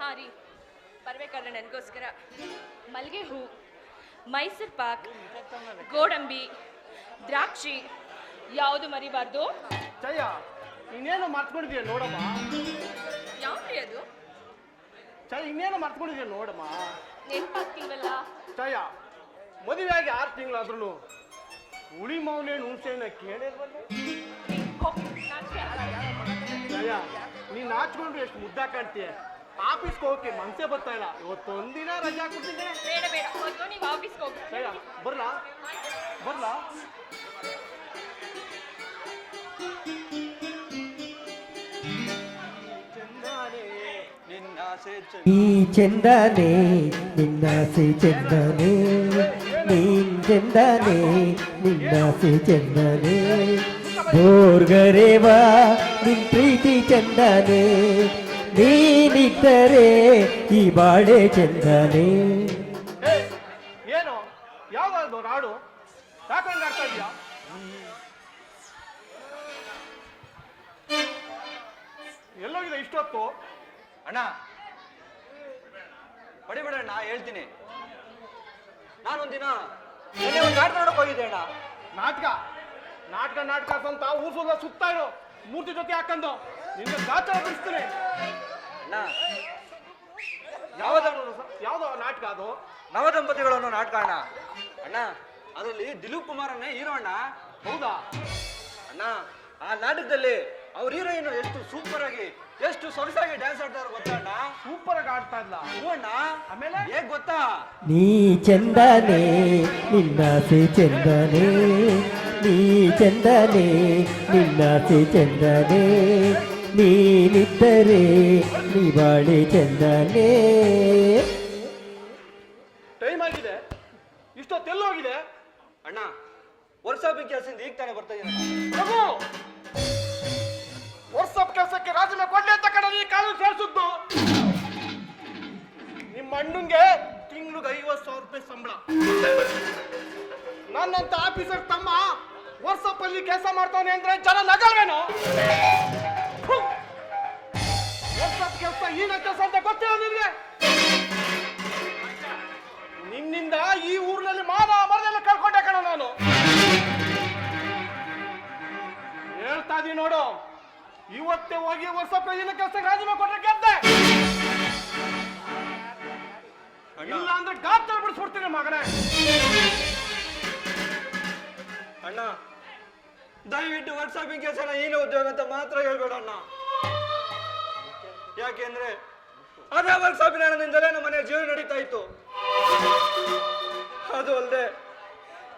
ಹಾಂ ರೀ. ಬರ್ಬೇಕಾದ್ರೆ ನನಗೋಸ್ಕರ. ಮಲ್ಲಿಗೆ ಹೂ ಮೈಸೂರು ಪಾಕ್ ಗೋಡಂಬಿ ದ್ರಾಕ್ಷಿ ಯಾವುದು ಮರಿಬಾರ್ದು? ಇನ್ನೇನು ಇನ್ನೇನೋ ಮರ್ತ್ಕೊಂಡಿದ್ಯಾ ನೋಡಮ್ಮ? ಯಾವ್ರಿ ಅದು? ಜಯ ಇನ್ನೇನು ಮರ್ತ್ಕೊಂಡಿದ್ಯಾ ನೋಡಮ್ಮ? ನೆನಪಾಗ್ತಿಲ್ವಲ್ಲ ಛಾಯಾ ಮದುವೆಯಾಗಿ ಆರು ತಿಂಗಳಾದ್ರೂ ಹುಳಿ ಮೌನೆ ಹುಣಸೆನ ಕೇಳಿರ್ಬಲ್ಲ ಛಾಯಾ ನೀನ್ ನಾಚ್ಕೊಂಡ್ರೆ ಎಷ್ಟು ಮುದ್ದ ಕಾಣ್ತೀಯ? ಆಫೀಸ್ಗೆ ಹೋಗಕ್ಕೆ ಮನ್ಸೇ ಬರ್ತಾ ಇಲ್ಲ ಇವತ್ತೊಂದಿನ ರಜಾ ಕೊಡ್ತಿದ್ದೆ ಬೇಡ ಬೇಡ ಮೊದಲು ನೀವು ಆಫೀಸ್ಗೆ ಹೋಗಿ ಛಾಯಾ ಬರ್ಲಾ ಬರ್ಲಾ ಈ ಚೆಂದನೆ ನಿನ್ನಾಸೆ ಚೆಂದನೆ ನೀನ್ ಚೆಂದನೆ ನಿನ್ನಾಸೆ ಚೆಂದನೆ ಬೋರ್ಗರೇವಾ ನಿನ್ ಪ್ರೀತಿ ಚೆಂದನೆ ನೀನಿದ್ದರೆ ಈ ಬಾಳೆ ಚೆಂದನೆ. ಏನು? ಯಾವ್ದು ನಾಡು. ಯಾಕಂಗ ಆಡ್ತಾ ಎಲ್ಲೋ ಎಲ್ಲೋಗಿದೆ ಇಷ್ಟೊತ್ತು? ಅಣ್ಣ ಬಡಿ ಅಣ್ಣ ಹೇಳ್ತೀನಿ. ನಾನೊಂದಿನ ಒಂದು ನಾಟಕ ನೋಡಕ್ ಹೋಗಿದ್ದೆ ಅಣ್ಣ. ನಾಟಕ? ನಾಟಕ ನಾಟಕ ಅಂತ ಊರ್ಸೋದ ಸುತ್ತ ಇರೋ. ಮೂರ್ತಿ ಜೊತೆ ಹಾಕಂದು ನಿನ್ನ ಗಾತ್ರ ಬಿಡಿಸ್ತೀನಿ. ಯಾವ್ದು ಯಾವ್ದೋ ನಾಟಕ ಅದು? ನವದಂಪತಿಗಳನ್ನು ಅನ್ನೋ ನಾಟಕ ಅಣ್ಣ. ಅಣ್ಣ ಅದರಲ್ಲಿ ದಿಲೀಪ್ ಕುಮಾರನೇ ಹೀರೋ ಅಣ್ಣ. ಹೌದಾ? ಅಣ್ಣ ಆ ನಾಟಕದಲ್ಲಿ ಅವ್ರ ಹೀರೋಯಿನ್ ಎಷ್ಟು ಸೂಪರ್ ಆಗಿ ಎಷ್ಟು ಸೊಗಸಾಗಿ ಡ್ಯಾನ್ಸ್ ಆಡ್ತಾರೋ ಗೊತ್ತಾ ಅಣ್ಣ? ಸೂಪರ್ ಆಗಿ ಆಡ್ತಾ ಇಲ್ಲ ಹ್ಞೂ ಅಣ್ಣ. ಆಮೇಲೆ? ಹೇಗ್ ಗೊತ್ತಾ? ನೀ ಚೆಂದನೆ ನಿನ್ನಾಸೆ ಚಂದನೆ ನೀ ಚೆಂದನೆ ನಿನ್ನಾಸೆ ಚೆಂದನೆ. ನೀನಿದ್ದರೆ ನೀ ಬಾಳೆ ಚೆಂದನೆ. ಟೈಮ್ ಆಗಿದೆ. ಇಷ್ಟೊತ್ತೆಲ್ಲೋಗಿದೆ. ಅಣ್ಣ ವರ್ಷಾಪಿನ ಕೆಲಸದಿಂದ ಈಗ ತಾನೇ ಬರ್ತಾ ಇದ್ದೀನಿ ವರ್ಷಾಪ್ ಕೆಲಸಕ್ಕೆ ರಾಜೀನಾಮೆ ಕೊಡ್ಲಿ ಅಂತ ಕಡೆ ಈ ಕಾಲು ಸೇರಿಸಿದ್ದು. ನಿಮ್ಮ ಅಣ್ಣಂಗೆ ತಿಂಗ್ಳಿಗೆ ಐವತ್ತು ಸಾವಿರ ರೂಪಾಯಿ ಸಂಬಳ. ನನ್ನಂತ ಆಫೀಸರ್ ತಮ್ಮ ವರ್ಷಪ್ಪಲ್ಲಿ ಕೆಲಸ ಮಾಡ್ತಾನೆ ಅಂದ್ರೆ ಜನ ನಗಲ್ವೇನು? ಕೆಲಸ? ಈನ ಕೆಲಸ ಅಂತ ಗೊತ್ತಿಲ್ಲ ನಿನ್ಗೆ ನಿನ್ನಿಂದ ಈ ಊರಿನಲ್ಲಿ ಮಾನ ಮರದೆಲ್ಲ ಕಳ್ಕೊಂಡೆ ಕಣ ನಾನು. ಹೇಳ್ತಾ ಇದೀನಿ ನೋಡು. ಇವತ್ತೇ ಹೋಗಿ ವರ್ಷ ಪ್ರಯೋಜನ ಕೆಲಸ ರಾಜೀನಾಮೆ ಕೊಟ್ರೆ ಗೆದ್ದೆ. ಇಲ್ಲ ಅಂದ್ರೆ ಗಾತ್ರ ಬಿಡಿಸ್ಬಿಡ್ತೀನಿ ಮಗನೇ. ಅಣ್ಣ. ದಯವಿಟ್ಟು ವಾಟ್ಸಪ್ ಕೆಲಸ ಏನು ಉದ್ಯೋಗ ಅಂತ ಮಾತ್ರ ಹೇಳ್ಬೇಡ ಅಣ್ಣ. ಯಾಕೆಂದ್ರೆ ಅದೇ ವಾಟ್ಸಾಪಿನ ಹಣದಿಂದಲೇ ನಮ್ಮ ಮನೆ ಜೀವನ ನಡೀತಾ ಇತ್ತು. ಅದು ಅಲ್ಲದೆ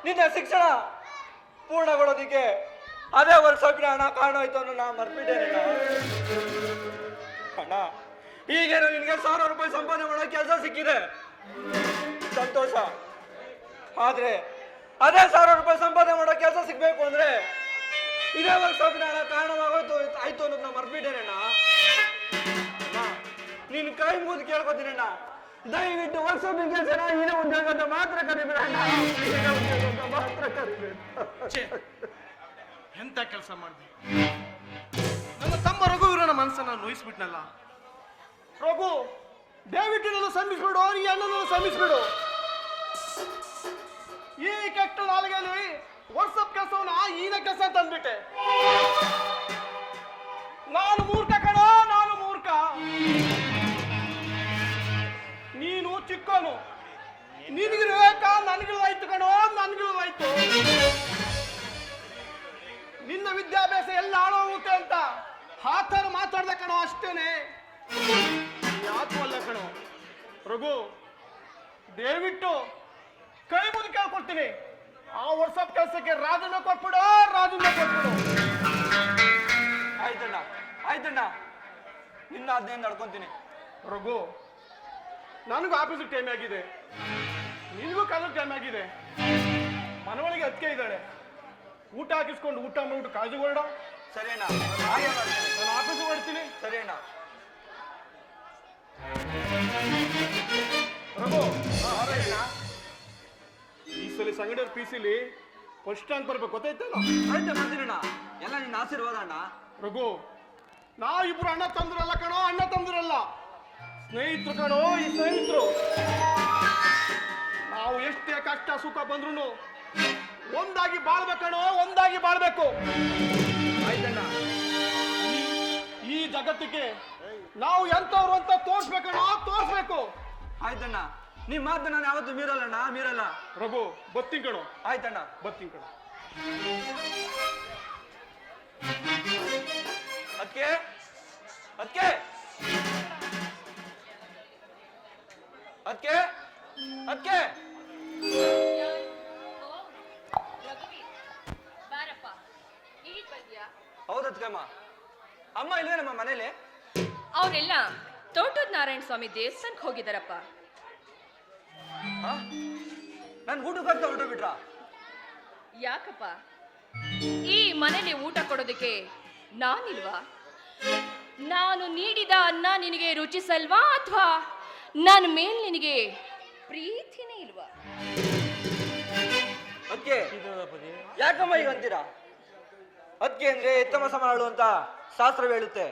ನಿನ್ನ ಶಿಕ್ಷಣ ಪೂರ್ಣಗೊಳ್ಳೋದಿಕ್ಕೆ ಅದೇ ವಾಟ್ಸಾಪಿನ ಹಣ ಕಾರಣ ಆಯ್ತು ಅನ್ನೋ ನಾ ಮರ್ಬಿಟ್ಟೆ ಅಣ್ಣ, ಈಗೇನು ನಿನಗೆ ಸಾವಿರ ರೂಪಾಯಿ ಸಂಪಾದನೆ ಮಾಡೋ ಕೆಲಸ ಸಿಕ್ಕಿದೆ? ಸಂತೋಷ. ಆದ್ರೆ, ಅದೇ ಸಾವಿರ ರೂಪಾಯಿ ಸಂಪಾದನೆ ಮಾಡೋ ಕೆಲಸ ಸಿಗ್ಬೇಕು ಅಂದ್ರೆ ಇದೇ ವರ್ಷ ಹಣ ಕಾರಣವಾಗೋಯ್ತು. ಆಯ್ತು ಅನ್ನೋದು ನಾ ಮರ್ಬಿಟ್ಟೇನಣ್ಣ ನಿನ್ ಕೈ ಮುಗಿದು ಕೇಳ್ಕೊತೀನಣ್ಣ. ದಯವಿಟ್ಟು ವರ್ಷ ಕೆಲಸ ಇದೇ ಉದ್ಯೋಗ ಅಂತ ಮಾತ್ರ ಮಾತ್ರ ಕರಿಬೇಡ. ಛೇ, ಎಂತ ಕೆಲಸ ಮಾಡಿದೆ? ನನ್ನ ತಮ್ಮ ರಘುವೀರನ ಮನಸ್ಸನ್ನ ನೋಯಿಸ್ಬಿಟ್ನಲ್ಲ. ರಘು ದಯವಿಟ್ಟು ಶ್ರಮಿಸ್ಬಿಡು ಈ ಅಣ್ಣನನ್ನು ಶ್ರಮಿಸ್ಬಿಡು ಈ ಕೆಟ್ಟ ನಾಲಿಗೆಯಲ್ಲಿ ವಾಟ್ಸಪ್ ಕೆಲಸವನ್ನ ಈನ ಕೆಲಸ ಅಂತ ಅಂದ್ಬಿಟ್ಟೆ. ನಾನು ಮೂರ್ಖ ಕಣ, ನಾನು ಮೂರ್ಖ. ನೀನು ಚಿಕ್ಕನು ನಿನಗಿರ್ಬೇಕ ನನಗಿಲ್ವಾಯ್ತು ಕಣೋ ನನಗಿಲ್ವಾಯ್ತು ನಿನ್ನ ವಿದ್ಯಾಭ್ಯಾಸ ಎಲ್ಲ ಹಾಳೋಗುತ್ತೆ ಅಂತ ಆ ಥರ ಮಾತಾಡ್ದೆ ಕಣೋ ಅಷ್ಟೇನೆ. ಯಾಕೂ ಅಲ್ಲ ಕಣೋ. ರಘು, ದಯವಿಟ್ಟು ಕೈ ಮುಗಿ ಕೇಳ್ಕೊಡ್ತೀನಿ ಆ ವರ್ಷ ಕೆಲಸಕ್ಕೆ ರಾಜನ ಕೊಟ್ಬಿಡು ರಾಜನ ಕೊಟ್ಬಿಡು. ಆಯ್ತಣ್ಣ ಆಯ್ತಣ್ಣ. ನಿನ್ನ ಅದನ್ನೇ ನಡ್ಕೊಂತೀನಿ. ರಘು ನನಗೂ ಆಫೀಸಿಗೆ ಟೈಮ್ ಆಗಿದೆ. ನಿನಗೂ ಕಾಲಕ್ಕೆ ಟೈಮ್ ಆಗಿದೆ. ಮನವಳಿಗೆ ಅದಕ್ಕೆ ಇದ್ದಾಳೆ. ಊಟ ಹಾಕಿಸ್ಕೊಂಡು ಊಟ ಮಾಡಿಬಿಟ್ಟು ಕಾಳಜಿ ಹೊರಡ ಸರಿಯಣ್ಣ. ಮಾಡ್ತೀನಿ ನಾನು ಆಫೀಸಿಗೆ ಹೊಡ್ತೀನಿ ಸರಿ ಸಂಗಡಿಯವ್ರ ಪಿ ಸಿಲಿ ಫಸ್ಟ್ ರ್ಯಾಂಕ್ ಬರ್ಬೇಕು ಗೊತ್ತಾಯ್ತಲ್ಲ ಆಯ್ತು ಬರ್ತೀನಣ್ಣ ಎಲ್ಲ ನಿನ್ ನಿನ್ನ ಆಶೀರ್ವಾದ ಅಣ್ಣ. ರಘು ನಾವಿಬ್ರು ಅಣ್ಣ ತಂದ್ರಲ್ಲ ಕಣೋ ಅಣ್ಣ ತಂದ್ರಲ್ಲ. ಸ್ನೇಹಿತರು ಕಣೋ ಈ ಸ್ನೇಹಿತರು. ನಾವು ಎಷ್ಟೇ ಕಷ್ಟ ಸುಖ ಬಂದ್ರು ಒಂದಾಗಿ ಬಾಳ್ಬೇಕಣೋ ಒಂದಾಗಿ ಬಾಳ್ಬೇಕು. ಆಯ್ತಣ್ಣ. ಈ- ಈ ಜಗತ್ತಿಗೆ ನಾವು ಎಂತವ್ರು ಅಂತ ತೋರ್ಸ್ಬೇಕಣೋ ತೋರ್ಸ್ಬೇಕು. ಆಯ್ತಣ್ಣ. ನಿಮ್ಮ ಮಾತು ನಾನು ಯಾವತ್ತು ಮೀರಲ್ಲಣ್ಣ ಮೀರಲ್ಲ. ರಘು ಬತ್ತಿಂಗ್ ಕಣೋ. ಆಯ್ತಣ್ಣ. ಬತ್ತಿಂಗ್ ಕಣೋ. ಅದಕ್ಕೆ ಅದಕ್ಕೆ ಅದಕ್ಕೆ ಅದಕ್ಕೆ ಹೌದಮ್ಮ ಅಮ್ಮ ಇಲ್ವೇ ನಮ್ಮ ಮನೇಲಿ? ಅವರೆಲ್ಲ ತೋಟದ ನಾರಾಯಣ ಸ್ವಾಮಿ ದೇವಸ್ಥಾನಕ್ಕೆ ಹೋಗಿದಾರಪ್ಪ ನನ್ ಊಟಕ್ಕಂತ ಹೊರಟು ಬಿಟ್ರ ಯಾಕಪ್ಪ? ಈ ಮನೆಯಲ್ಲಿ ಊಟ ಕೊಡೋದಕ್ಕೆ ನಾನಿಲ್ವಾ? ನಾನು ನೀಡಿದ ಅನ್ನ ನಿನಗೆ ರುಚಿಸಲ್ವಾ ಅಥವಾ ನನ್ನ ಮೇಲ್ ನಿನಗೆ ಪ್ರೀತಿನೇ ಇಲ್ವಾ? ಅದಕ್ಕೆ ಯಾಕಮ್ಮ ಈಗ ಅಂತೀರಾ? ಅದಕ್ಕೆ ಅಂದ್ರೆ ಎತ್ತಮ ಸಮಾಳು ಅಂತ ಶಾಸ್ತ್ರ ಹೇಳುತ್ತೆ.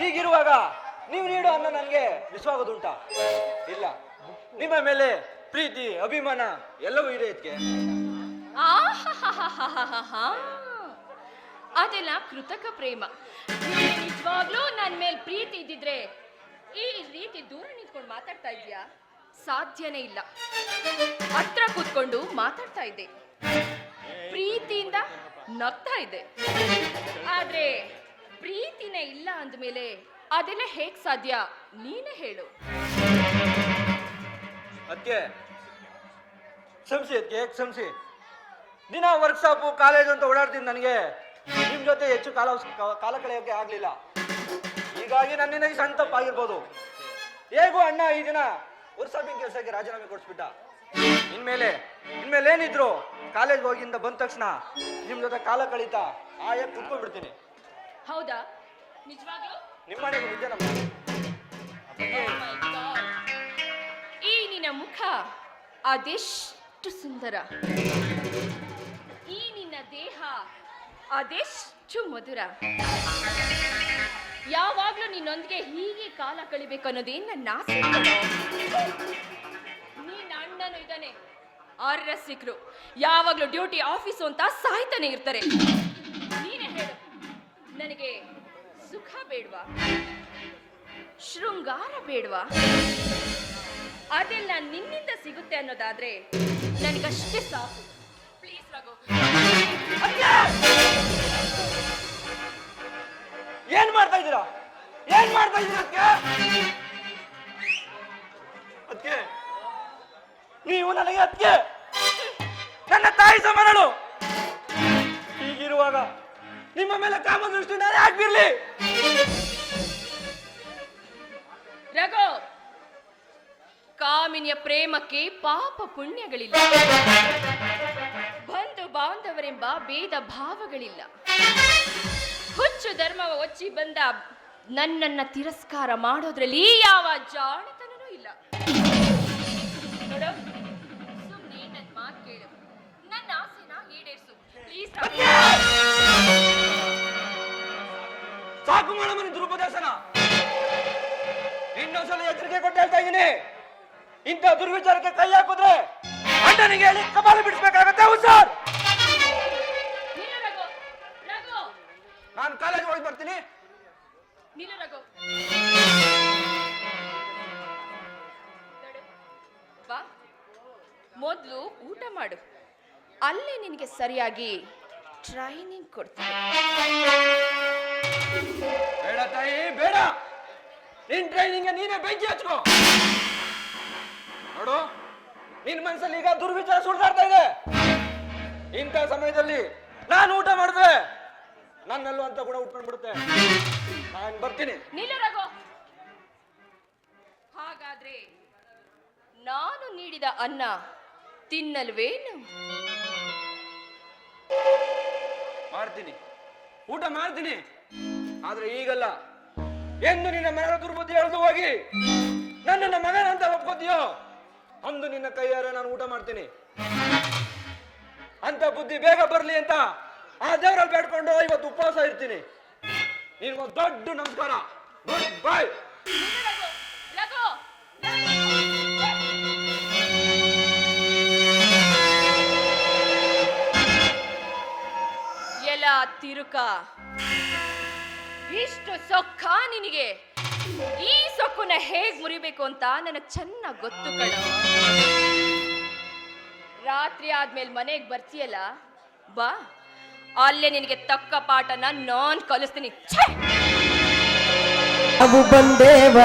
ಹೀಗಿರುವಾಗ ನೀವು ನೀಡೋ ಅನ್ನ ನನಗೆ ವಿಶ್ವಾಗೋದುಂಟ? ಇಲ್ಲ. ನಿಮ್ಮ ಮೇಲೆ ಪ್ರೀತಿ, ಅಭಿಮಾನ ಎಲ್ಲವೂ ಇದೆ ಇದಕ್ಕೆ. ಅದೆಲ್ಲ ಕೃತಕ ಪ್ರೇಮ. ನಿನಗೆ ನಿಜವಾಗ್ಲೂ ನನ್ನ ಮೇಲೆ ಪ್ರೀತಿ ಇದ್ದಿದ್ರೆ ಈ ರೀತಿ ದೂರ ನಿಂತ್ಕೊಂಡು ಮಾತಾಡ್ತಾ ಇದೀಯಾ ಸಾಧ್ಯನೇ ಇಲ್ಲ. ಹತ್ರ ಕೂತ್ಕೊಂಡು ಮಾತಾಡ್ತಾ ಇದ್ದೆ. ಪ್ರೀತಿಯಿಂದ ನಗ್ತಾ ಇದ್ದೆ. ಆದ್ರೆ ಪ್ರೀತಿನೇ ಇಲ್ಲ ಅಂದ್ಮೇಲೆ ಅದೆಲ್ಲ ಹೇಗ್ ಸಾಧ್ಯ? ನೀನೇ ಹೇಳು. ಕ್ಷಮಿಸಿ ಅದಕ್ಕೆ ಕ್ಷಮಿಸಿ. ದಿನ ವರ್ಕ್ಶಾಪು ಕಾಲೇಜು ಅಂತ ಓಡಾಡ್ತೀನಿ ನನಗೆ. ನಿಮ್ಮ ಜೊತೆ ಹೆಚ್ಚು ಕಾಲ ಕಾಲ ಕಳೆಯೋಕ್ಕೆ ಆಗಲಿಲ್ಲ. ಹೀಗಾಗಿ ನನ್ನಿಂದ ಈ ಸಣ್ಣ ತಪ್ಪಾಗಿರ್ಬೋದು ಹೇಗೂ ಅಣ್ಣ ಈ ದಿನ ವರ್ಕ್ಶಾಪಿಂಗ್ ಕೆಲಸಕ್ಕೆ ರಾಜೀನಾಮೆ ಕೊಡಿಸ್ಬಿಟ್ಟ. ಇನ್ಮೇಲೆ ಇನ್ಮೇಲೆ ಏನಿದ್ರು? ಕಾಲೇಜ್ ಹೋಗಿಂದ ಬಂದ ತಕ್ಷಣ ನಿಮ್ಮ ಜೊತೆ ಕಾಲ ಕಳೀತಾ ಆಯ ಕುತ್ಕೊಂಡ್ಬಿಡ್ತೀನಿ. ಹೌದಾ? ನಿಜವಾಗ್ಲೂ? ನಿಮ್ಮ ಮನೆಗೆ ನಿಜ ನಮ್ಮ Oh ಮುಖ ಅದೆಷ್ಟು ಸುಂದರ. ಈ ನಿನ್ನ ದೇಹ ಅದೆಷ್ಟು ಮಧುರ. ಯಾವಾಗ್ಲೂ ನಿನ್ನೊಂದಿಗೆ ಹೀಗೆ ಕಾಲ ಕಳಿಬೇಕು ಅನ್ನೋದೇ ನನ್ನ ಆಸೆ. ನೀನ್ ಅಣ್ಣನು ಇದ್ದಾನೆ. ಆರ್ರ ಯಾವಾಗ್ಲೂ ಡ್ಯೂಟಿ ಆಫೀಸು ಅಂತ ಸಾಯ್ತಾನೆ ಇರ್ತಾರೆ. ನೀನೇ ಹೇಳು. ನನಗೆ ಸುಖ ಬೇಡ್ವಾ? ಶೃಂಗಾರ ಬೇಡ್ವಾ? ಅದೆಲ್ಲ ನಿನ್ನಿಂದ ಸಿಗುತ್ತೆ ಅನ್ನೋದಾದ್ರೆ ನನಗಷ್ಟೇ ಸಾಕು. ಪ್ಲೀಸ್ ರಘು. ಏನ್ ಮಾಡ್ತಾ ಇದ್ದೀರಾ? ಏನ್ ಮಾಡ್ತಾ ಇದ್ದೀರಾ ಅದಕ್ಕೆ ಅದಕ್ಕೆ ನೀವು ನನಗೆ ಅದಕ್ಕೆ ನನ್ನ ತಾಯಿ ಸಮಾನಳು ಹೀಗಿರುವಾಗ ನಿಮ್ಮ ಮೇಲೆ ಕಾಮದೃಷ್ಟಿ ನಾನು ಯಾಕೆ ಬಿರ್ಲಿ ರಘು ಕಾಮಿನಿಯ ಪ್ರೇಮಕ್ಕೆ ಪಾಪ ಪುಣ್ಯಗಳಿಲ್ಲ. ಬಂಧು ಬಾಂಧವರೆಂಬ ಭೇದ ಭಾವಗಳಿಲ್ಲ. ಹುಚ್ಚು ಧರ್ಮವ ಒಚ್ಚಿ ಬಂದ ನನ್ನನ್ನ ತಿರಸ್ಕಾರ ಮಾಡೋದ್ರಲ್ಲಿ ಯಾವ ಜಾಣತನನೂ ಇಲ್ಲ. ನನ್ನ ಮಾತು ಕೇಳು. ನನ್ನ ಆಸೆನ ಸಾಕು. ಮಾಡಮನಿ ದುರುಪದೇಶನ. ಇನ್ನೊಂದ್ಸಲ ಎಚ್ಚರಿಕೆ ಕೊಟ್ಟು ಹೇಳ್ತಾ ಇದ್ದೀನಿ. ಇಂಥ ದುರ್ವಿಚಾರಕ್ಕೆ ಕೈ ಹಾಕಿದ್ರೆ ಅಣ್ಣನಿಗೆ ಹೇಳಿ ಕಪಾಲ ಬಿಡಿಸ್ಬೇಕಾಗತ್ತೆ ಹುಷಾರ್ ಸರ್? ನಾನು ಕಾಲೇಜ್ ಹೋಗಿ ಬರ್ತೀನಿ. ಮೊದಲು ಊಟ ಮಾಡು. ಅಲ್ಲೇ ನಿನಗೆ ಸರಿಯಾಗಿ ಟ್ರೈನಿಂಗ್ ಕೊಡ್ತೀನಿ. ಬೇಡ ತಾಯಿ ಬೇಡ. ನಿನ್ ಟ್ರೈನಿಂಗ್ ನೀನೇ ಬೆಂಕಿ ಹಚ್ಕೋ. ನೋಡು ನಿನ್ ಮನಸ್ಸಲ್ಲಿ ಈಗ ದುರ್ವಿಚಾರ ಸುಳ್ದಾಡ್ತಾ ಇದೆ. ಇಂಥ ಸಮಯದಲ್ಲಿ ನಾನು ಊಟ ಮಾಡಿದ್ರೆ ನನ್ನಲ್ಲೂ ಅಂತ ಗುಣ ಉಟ್ಕೊಂಡ್ಬಿಡುತ್ತೆ. ನಾನು ಬರ್ತೀನಿ. ನಿಲ್ಲು ರಘು. ಹಾಗಾದ್ರೆ ನಾನು ನೀಡಿದ ಅನ್ನ ತಿನ್ನಲ್ವೇನು? ಮಾಡ್ತೀನಿ. ಊಟ ಮಾಡ್ತೀನಿ. ಆದ್ರೆ ಈಗಲ್ಲ. ಎಂದು ನಿನ್ನ ಮನೆಯ ದುರ್ಬುದ್ಧಿ ಎಳೆದು ಹೋಗಿ ನನ್ನ ಮಗನ ಅಂತ ಒಪ್ಕೋತೀಯೋ? ಅಂದು ನಿನ್ನ ಕೈಯಾರ ನಾನು ಊಟ ಮಾಡ್ತೀನಿ. ಅಂತ ಬುದ್ಧಿ ಬೇಗ ಬರಲಿ ಅಂತ ಆ ದೇವರಲ್ಲಿ ಬೇಡ್ಕೊಂಡು ಇವತ್ತು ಉಪವಾಸ ಇರ್ತೀನಿ. ನಿನ್ಗೊಂದು ದೊಡ್ಡ ನಮಸ್ಕಾರ. ಗುಡ್ ಬೈ ರಘು, ರಘು, ಎಲ ತಿರುಕ. ಇಷ್ಟು ಸೊಕ್ಕ ನಿನಗೆ? ಈ ಸೊಕ್ಕನ್ನ ಹೇಗ್ ಮುರಿಬೇಕು ಅಂತ ನನಗ್ ಚೆನ್ನಾಗ್ ಗೊತ್ತು ಕಣ. ರಾತ್ರಿ ಆದ್ಮೇಲೆ ಮನೆಗ್ ಬರ್ತೀಯಲ್ಲ, ಬಾ. ಅಲ್ಲೇ ನಿನಗೆ ತಕ್ಕ ಪಾಠನ ನಾನ್ ಕಲಿಸ್ತೀನಿ! ನಾವು ಬಂದೇವ